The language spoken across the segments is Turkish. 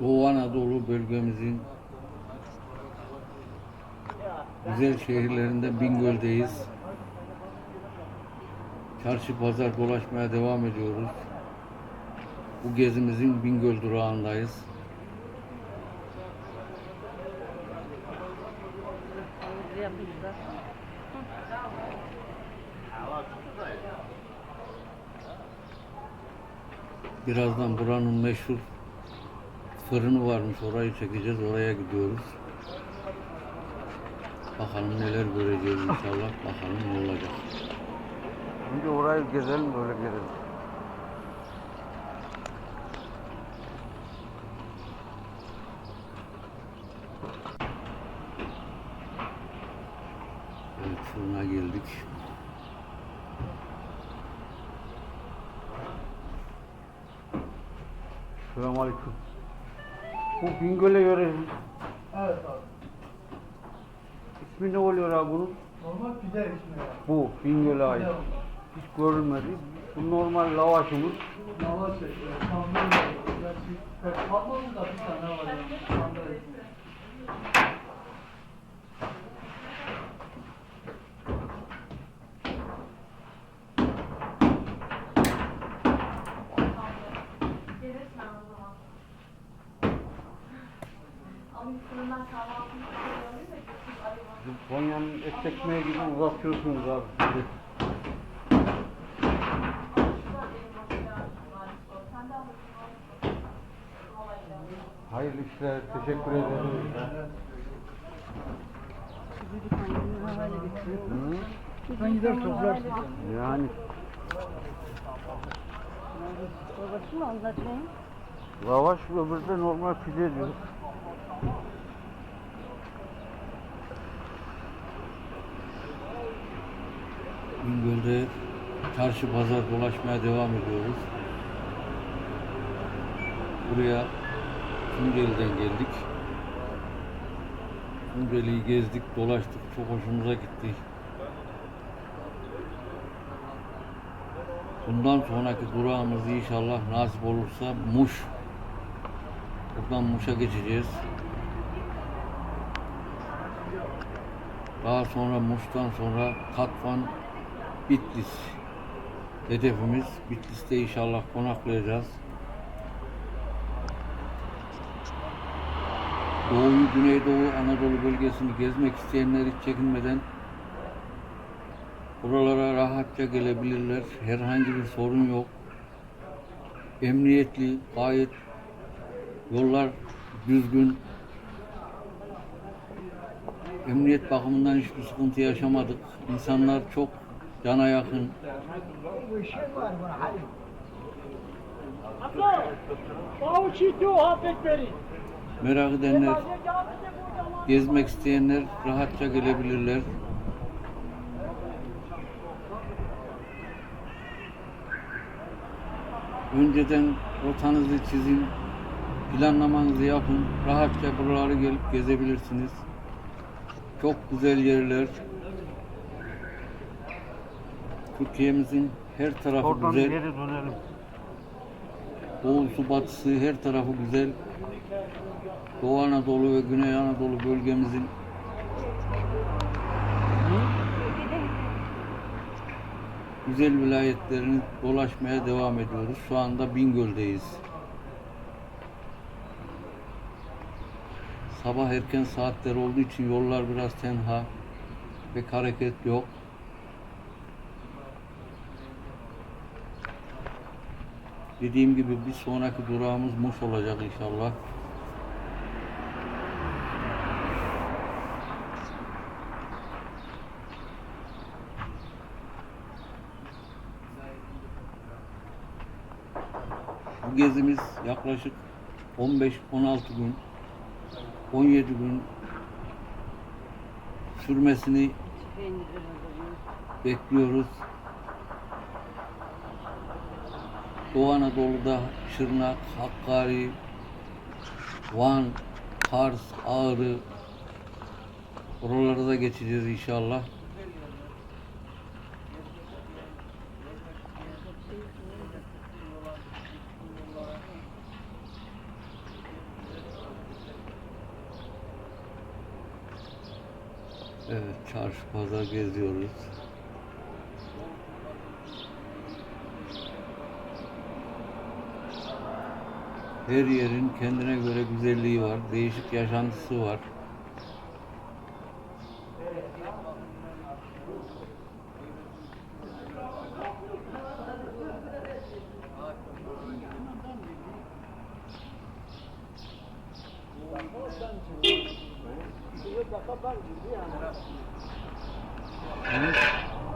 Doğu Anadolu bölgemizin güzel şehirlerinden Bingöl'deyiz. Çarşı pazar dolaşmaya devam ediyoruz. Bu gezimizin Bingöl durağındayız. Birazdan buranın meşhur fırını varmış. Orayı çekeceğiz. Oraya gidiyoruz. Bakalım neler göreceğiz inşallah. Bakalım ne olacak. Önce orayı gezelim böyle gelelim. Evet fırına geldik. Selamünaleyküm. Bu Bingöl'e göre Evet abi. ismi ne oluyor abi bunun? Normal pide ismi ya. Bu Bingöl'e ait. Pide. Hiç görülmedi. Bu normal lavaşımız. Lavaş ekmeği, sandalye, gerçi pek kalmadı da bir tane var başı yardım var. Sen de alırsın. Hayırlı işler. Teşekkür ederim. Hı? Sen gider toplarsın. Yani mı anlatayım? lavaş de normal pide diyor. Bingöl'de çarşı pazar dolaşmaya devam ediyoruz. Buraya Tunceli'den geldik. Tunceli'yi gezdik, dolaştık. Çok hoşumuza gitti. Bundan sonraki durağımız inşallah nasip olursa Muş. Buradan Muş'a geçeceğiz. Daha sonra Muş'tan sonra Katvan, Bitlis. Hedefimiz Bitlis'te inşallah konaklayacağız. Doğuyu, Güneydoğu, Anadolu bölgesini gezmek isteyenler hiç çekinmeden buralara rahatça gelebilirler. Herhangi bir sorun yok. Emniyetli, gayet yollar düzgün. Emniyet bakımından hiçbir sıkıntı yaşamadık. İnsanlar çok cana yakın. Merak edenler, gezmek isteyenler rahatça gelebilirler. Önceden rotanızı çizin, planlamanızı yapın. Rahatça buraları gelip gezebilirsiniz. Çok güzel yerler. Türkiye'mizin her tarafı Oradan güzel. geri dönelim. Doğusu batısı her tarafı güzel. Doğu Anadolu ve Güney Anadolu bölgemizin güzel vilayetlerini dolaşmaya devam ediyoruz. Şu anda Bingöl'deyiz. Sabah erken saatler olduğu için yollar biraz tenha. Pek hareket yok. Dediğim gibi bir sonraki durağımız Muş olacak inşallah. Bu gezimiz yaklaşık 15-16 gün 17 gün sürmesini bekliyoruz. Doğu Anadolu'da Şırnak, Hakkari, Van, Kars, Ağrı oralarda da geçeceğiz inşallah. Evet, çarşı pazar geziyoruz. Her yerin kendine göre güzelliği var, değişik yaşantısı var.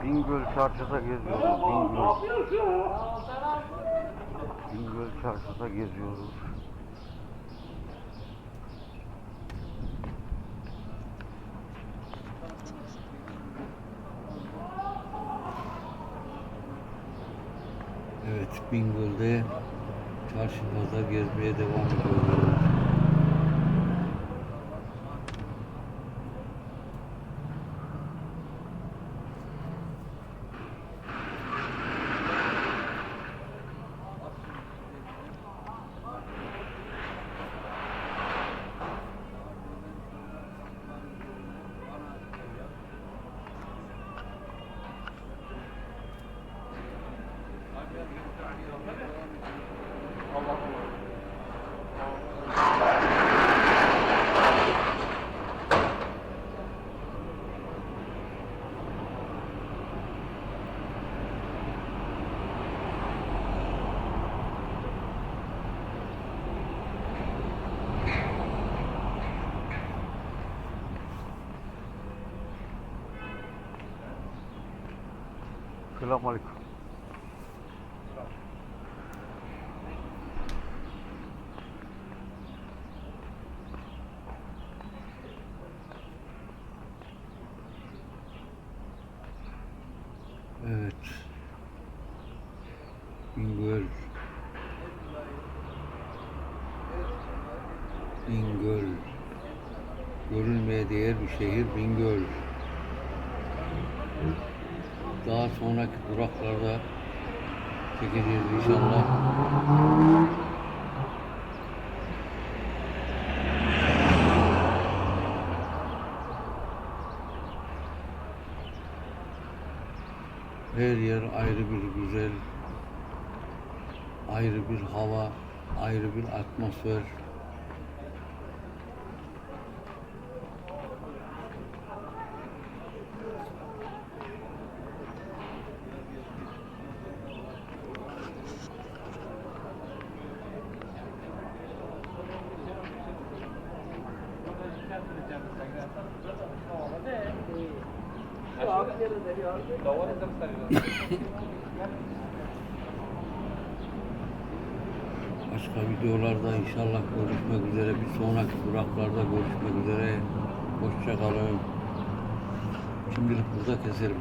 Bingöl çarşıda geziyoruz. Bingöl. Bingöl çarşıda geziyoruz. Evet, Bingöl'de çarşı pazar gezmeye devam ediyoruz. Selamun Aleyküm. Evet. Bingöl. Bingöl. Görülmeye değer bir şehir Bingöl. Daha sonraki duraklarda çekeceğiz inşallah. Her yer ayrı bir güzel, ayrı bir hava, ayrı bir atmosfer. Başka videolarda inşallah görüşmek üzere. Bir sonraki duraklarda görüşmek üzere. Hoşça kalın. Şimdilik burada keserim.